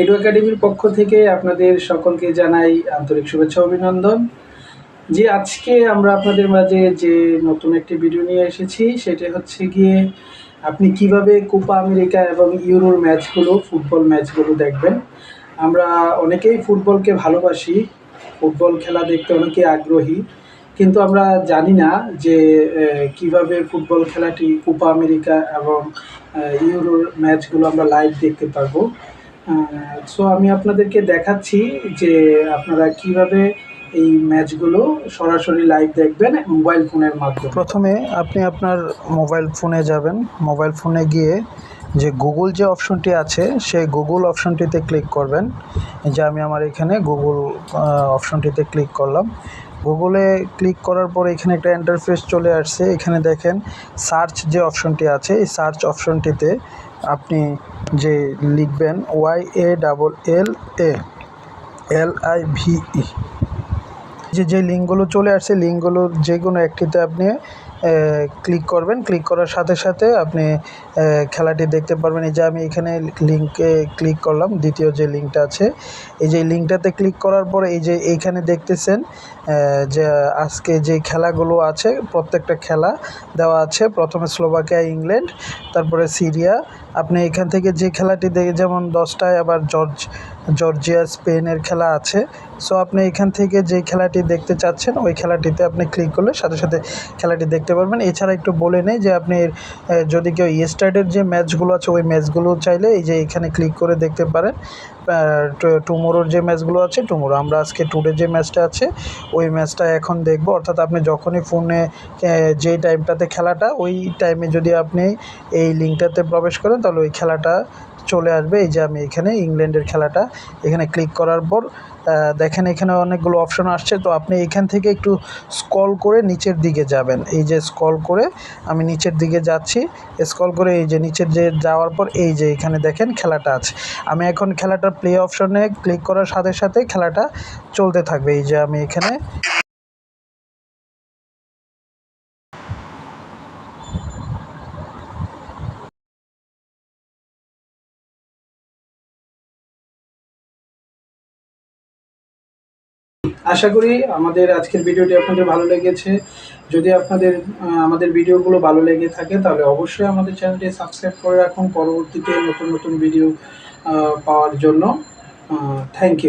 Edu একাডেমির পক্ষ থেকে আপনাদের সকলকে জানাই আন্তরিক শুভেচ্ছা অভিনন্দন। যে আজকে আমরা আপনাদের মাঝে যে নতুন একটি ভিডিও নিয়ে এসেছি, সেটা হচ্ছে গিয়ে আপনি কীভাবে কোপা আমেরিকা এবং ইউরোর ম্যাচগুলো ফুটবল ম্যাচগুলো দেখবেন। আমরা অনেকেই ফুটবলকে ভালোবাসি ফুটবল খেলা দেখতে অনেকে আগ্রহী, কিন্তু আমরা জানি না যে কীভাবে ফুটবল খেলাটি কোপা আমেরিকা এবং ইউরোর ম্যাচগুলো আমরা লাইভ দেখতে পারব। সো আমি আপনাদেরকে দেখাচ্ছি যে আপনারা কীভাবে এই ম্যাচগুলো সরাসরি লাইভ দেখবেন মোবাইল ফোনের মাধ্যমে। প্রথমে আপনি আপনার মোবাইল ফোনে যাবেন। মোবাইল ফোনে গিয়ে যে গুগল যে অপশনটি আছে, সেই গুগল অপশনটিতে ক্লিক করবেন। যে আমি আমার এখানে গুগল অপশনটিতে ক্লিক করলাম। গুগলে ক্লিক করার পর এখানে একটা ইন্টারফেস চলে আসছে। এখানে দেখেন সার্চ যে অপশনটি আছে, এই সার্চ অপশনটিতে আপনি যে লিখবেন Y A double L A L I V E যে যে লিঙ্কগুলো চলে আসছে, লিঙ্কগুলো যে কোনো একটিতে আপনি ক্লিক করবেন। ক্লিক করার সাথে সাথে আপনি খেলাটি দেখতে পারবেন। এই যে আমি এখানে লিঙ্কে ক্লিক করলাম, দ্বিতীয় যে লিঙ্কটা আছে, এই যে লিঙ্কটাতে ক্লিক করার পরে এই যে এইখানে দেখতেছেন যে আজকে যে খেলাগুলো আছে, প্রত্যেকটা খেলা দেওয়া আছে। প্রথমে স্লোভাকিয়া, ইংল্যান্ড, তারপরে সিরিয়া। আপনি এখান থেকে যে খেলাটি দেখে, যেমন দশটায় আবার জর্জ জর্জিয়া, স্পেনের খেলা আছে। সো আপনি এখান থেকে যে খেলাটি দেখতে চাচ্ছেন, ওই খেলাটিতে আপনি ক্লিক করলে সাথে সাথে খেলাটি দেখতে পারবেন। এছাড়া একটু বলে নেই যে আপনি যদি কেউ ইয়েস্টারডের যে ম্যাচগুলো আছে, ওই ম্যাচগুলো চাইলে এই যে এখানে ক্লিক করে দেখতে পারেন। টুমোরোর যে ম্যাচগুলো আছে, টুমোরো, আমরা আজকে টুডে যে ম্যাচটা আছে, ওই ম্যাচটা এখন দেখব। অর্থাৎ আপনি যখনই ফোনে যেই টাইমটাতে খেলাটা, ওই টাইমে যদি আপনি এই লিঙ্কটাতে প্রবেশ করেন, তাহলে ওই খেলাটা চলে আসবে। এই যে আমি এখানে ইংল্যান্ডের খেলাটা এখানে ক্লিক করার পর দেখেন এখানে অনেকগুলো অপশন আসছে। তো আপনি এখান থেকে একটু স্ক্রল করে নিচের দিকে যাবেন। এই যে স্কল করে আমি নিচের দিকে যাচ্ছি। স্কল করে এই যে নিচের যে যাওয়ার পর, এই যে এখানে দেখেন খেলাটা আছে। আমি এখন খেলাটার প্লে অপশনে ক্লিক করার সাথে সাথে খেলাটা চলতে থাকবে। এই যে আমি এখানে আশা করি আমাদের আজকের ভিডিওটি আপনাদের ভালো লেগেছে। যদি আপনাদের আমাদের ভিডিওগুলো ভালো লেগে থাকে, তাহলে অবশ্যই আমাদের চ্যানেলটি সাবস্ক্রাইব করে রাখুন। পরবর্তীতে নতুন নতুন ভিডিও পাওয়ার জন্য। Thank you